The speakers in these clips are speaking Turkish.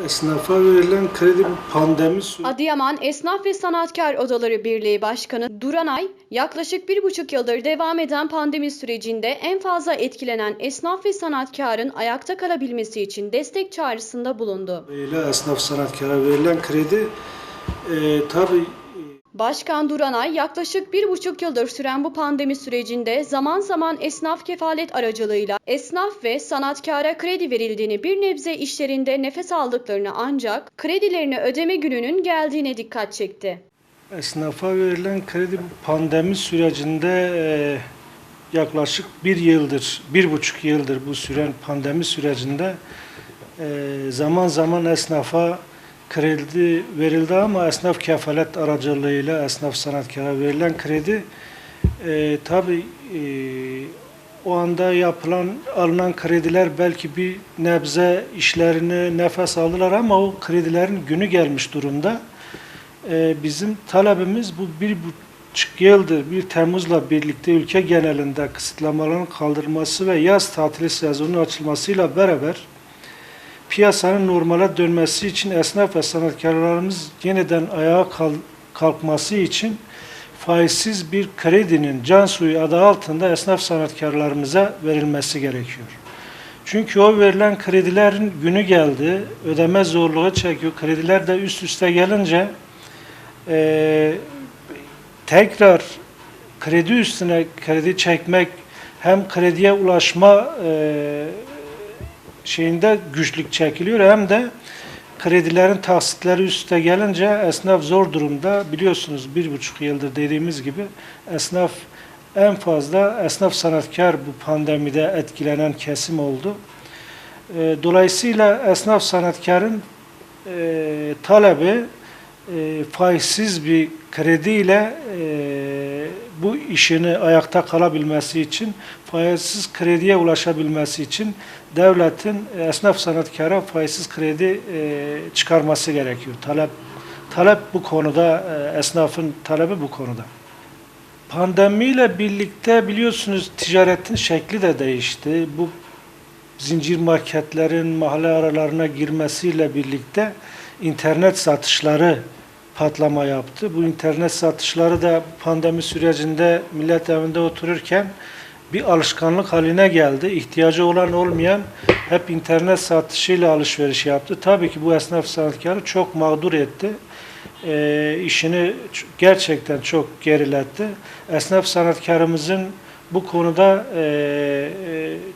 Esnafa verilen kredi pandemi süreci Adıyaman Esnaf ve Sanatkar Odaları Birliği Başkanı Duranay, yaklaşık bir buçuk yıldır devam eden pandemi sürecinde en fazla etkilenen esnaf ve sanatkarın ayakta kalabilmesi için destek çağrısında bulundu. esnaf sanatkara verilen kredi e, tabii Başkan Duranay, yaklaşık bir buçuk yıldır süren bu pandemi sürecinde zaman zaman esnaf kefalet aracılığıyla esnaf ve sanatkara kredi verildiğini bir nebze işlerinde nefes aldıklarını ancak kredilerini ödeme gününün geldiğine dikkat çekti. esnafa verilen kredi pandemi sürecinde e, yaklaşık bir yıldır, bir buçuk yıldır bu süren pandemi sürecinde e, zaman zaman esnafa kredi verildi ama esnaf kefalet aracılığıyla esnaf sanatkara verilen kredi e, tabi o anda yapılan alınan krediler belki bir nebze işlerini nefes aldılar ama o kredilerin günü gelmiş durumda. E, bizim talebimiz bu bir buçuk yıldır bir Temmuz'la birlikte ülke genelinde kısıtlamaların kaldırılması ve yaz tatili sezonunun açılmasıyla beraber piyasanın normale dönmesi için esnaf ve sanatkarlarımız yeniden ayağa kal- kalkması için faizsiz bir kredinin can suyu adı altında esnaf sanatkarlarımıza verilmesi gerekiyor. Çünkü o verilen kredilerin günü geldi, ödeme zorluğu çekiyor. Krediler de üst üste gelince eee, tekrar kredi üstüne kredi çekmek hem krediye ulaşma eee şeyinde güçlük çekiliyor hem de kredilerin taksitleri üste gelince esnaf zor durumda. Biliyorsunuz bir buçuk yıldır dediğimiz gibi esnaf en fazla esnaf sanatkar bu pandemide etkilenen kesim oldu. E, Dolayısıyla esnaf sanatkarın e, talebi e, faizsiz bir krediyle e, bu işini ayakta kalabilmesi için, faizsiz krediye ulaşabilmesi için devletin esnaf sanatkara faizsiz kredi e, çıkarması gerekiyor. Talep talep bu konuda, e, esnafın talebi bu konuda. Pandemiyle birlikte biliyorsunuz ticaretin şekli de değişti. Bu zincir marketlerin mahalle aralarına girmesiyle birlikte internet satışları patlama yaptı. Bu internet satışları da pandemi sürecinde millet evinde otururken bir alışkanlık haline geldi. İhtiyacı olan olmayan hep internet satışıyla alışveriş yaptı. Tabii ki bu esnaf sanatkarı çok mağdur etti. E, işini gerçekten çok geriletti. Esnaf sanatkarımızın bu konuda e,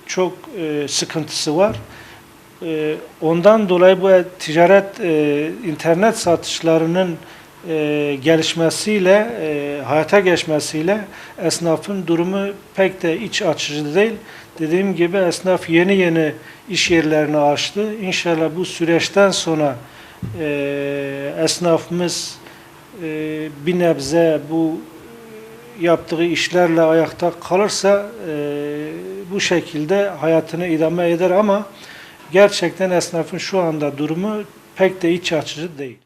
çok e, sıkıntısı var. E, ondan dolayı bu ticaret e, internet satışlarının e, gelişmesiyle, e, hayata geçmesiyle esnafın durumu pek de iç açıcı değil. Dediğim gibi esnaf yeni yeni iş yerlerini açtı. İnşallah bu süreçten sonra esnafımız bir nebze bu yaptığı işlerle ayakta kalırsa bu şekilde hayatını idame eder ama gerçekten esnafın şu anda durumu pek de iç açıcı değil.